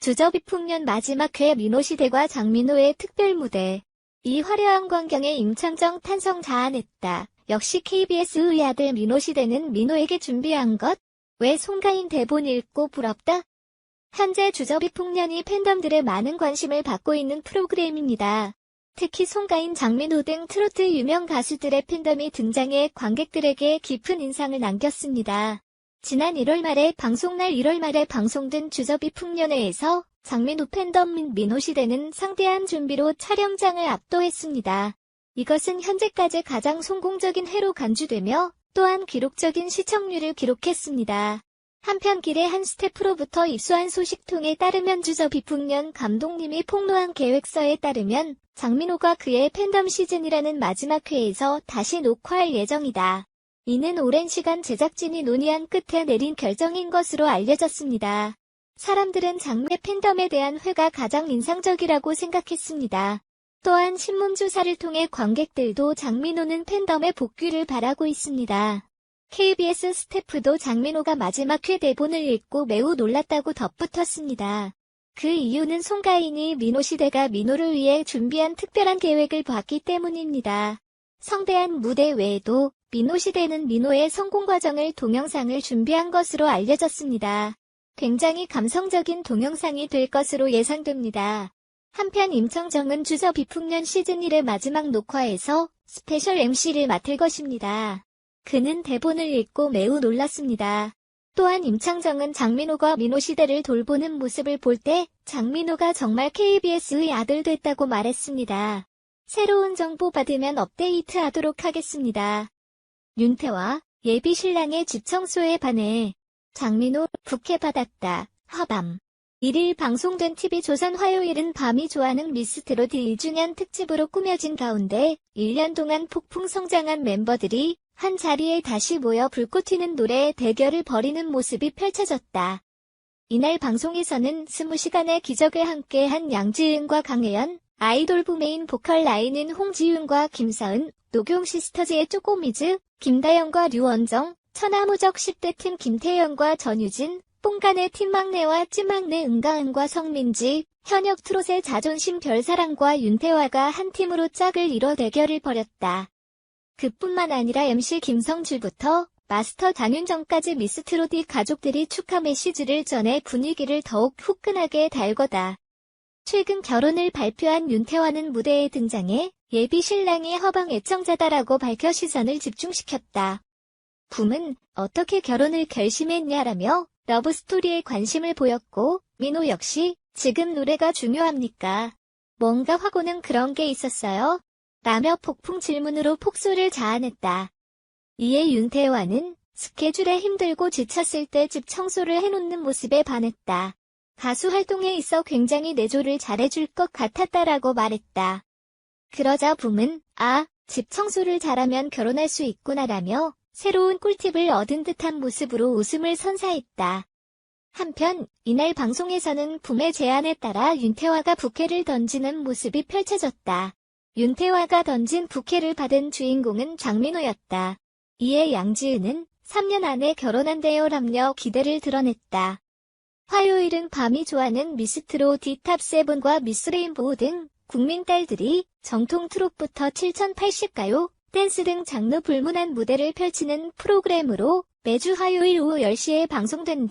주저비 풍년 마지막 회 민호시대과 장민호의 특별 무대. 이 화려한 광경에 임창정 탄성 자아냈다. 역시 KBS의 아들 민호시대는 민호에게 준비한 것? 왜 송가인 대본 읽고 부럽다? 현재 주저비 풍년이 팬덤들의 많은 관심을 받고 있는 프로그램입니다. 특히 송가인, 장민호 등 트로트 유명 가수들의 팬덤이 등장해 관객들에게 깊은 인상을 남겼습니다. 지난 1월 말에 방송날 1월 말에 방송된 주저비 풍년회에서 장민호 팬덤 민 민호시대는 상대한 준비로 촬영장을 압도했습니다. 이것은 현재까지 가장 성공적인 회로 간주되며 또한 기록적인 시청률을 기록했습니다. 한편 길의 한 스태프로부터 입수한 소식통에 따르면 주저 비 풍년 감독님이 폭로한 계획서에 따르면 장민호가 그의 팬덤 시즌이라는 마지막 회에서 다시 녹화할 예정이다. 이는 오랜 시간 제작진이 논의한 끝에 내린 결정인 것으로 알려졌습니다. 사람들은 장르 팬덤에 대한 회가 가장 인상적이라고 생각했습니다. 또한 신문조사를 통해 관객들도 장민호는 팬덤의 복귀를 바라고 있습니다. KBS 스태프도 장민호가 마지막 회 대본을 읽고 매우 놀랐다고 덧붙였습니다. 그 이유는 송가인이 민호시대가 민호를 위해 준비한 특별한 계획을 봤기 때문입니다. 성대한 무대 외에도 민호시대는 민호의 성공 과정을 동영상을 준비한 것으로 알려졌습니다. 굉장히 감성적인 동영상이 될 것으로 예상됩니다. 한편 임청정은 주저 비풍년 시즌 1의 마지막 녹화에서 스페셜 MC를 맡을 것입니다. 그는 대본을 읽고 매우 놀랐습니다. 또한 임창정은 장민호가 민호 시대를 돌보는 모습을 볼 때 장민호가 정말 KBS의 아들 됐다고 말했습니다. 새로운 정보 받으면 업데이트 하도록 하겠습니다. 윤태와 예비 신랑의 집 청소에 반해 장민호 부케 받았다. 화밤 1일 방송된 TV조선 화요일은 밤이 좋아하는 미스트롯 1주년 특집으로 꾸며진 가운데 1년 동안 폭풍 성장한 멤버들이 한 자리에 다시 모여 불꽃 튀는 노래 대결을 벌이는 모습이 펼쳐졌다. 이날 방송에서는 20시간의 기적을 함께한 양지은과 강혜연, 아이돌부 메인 보컬 라인은 홍지윤과 김사은, 노경 시스터즈의 쪼꼬미즈, 김다영과 류원정, 천하무적 10대 팀 김태연과 전유진, 뽕간의 팀 막내와 찐막내 은가은과 성민지, 현역 트롯의 자존심 별사랑과 윤태화가 한 팀으로 짝을 이뤄 대결을 벌였다. 그뿐만 아니라 MC 김성주부터 마스터 장윤정까지 미스트로디 가족들이 축하 메시지를 전해 분위기를 더욱 후끈하게 달거다. 최근 결혼을 발표한 윤태화는 무대에 등장해 예비 신랑이 허방 애청자다라고 밝혀 시선을 집중시켰다. 붐은 어떻게 결혼을 결심했냐라며 러브스토리에 관심을 보였고 민호 역시 지금 노래가 중요합니까? 뭔가 화고는 그런 게 있었어요? 라며 폭풍 질문으로 폭소를 자아냈다. 이에 윤태화는 스케줄에 힘들고 지쳤을 때 집 청소를 해놓는 모습에 반했다. 가수 활동에 있어 굉장히 내조를 잘해줄 것 같았다라고 말했다. 그러자 붐은 아, 집 청소를 잘하면 결혼할 수 있구나라며 새로운 꿀팁을 얻은 듯한 모습으로 웃음을 선사했다. 한편 이날 방송에서는 붐의 제안에 따라 윤태화가 부케를 던지는 모습이 펼쳐졌다. 윤태화가 던진 부케를 받은 주인공은 장민호였다. 이에 양지은은 3년 안에 결혼한대요라며 기대를 드러냈다. 화요일은 밤이 좋아하는 미스트로 디탑세븐과 미스레인보우 등 국민 딸들이 정통 트롯부터 7080가요, 댄스 등 장르 불문한 무대를 펼치는 프로그램으로 매주 화요일 오후 10시에 방송된다.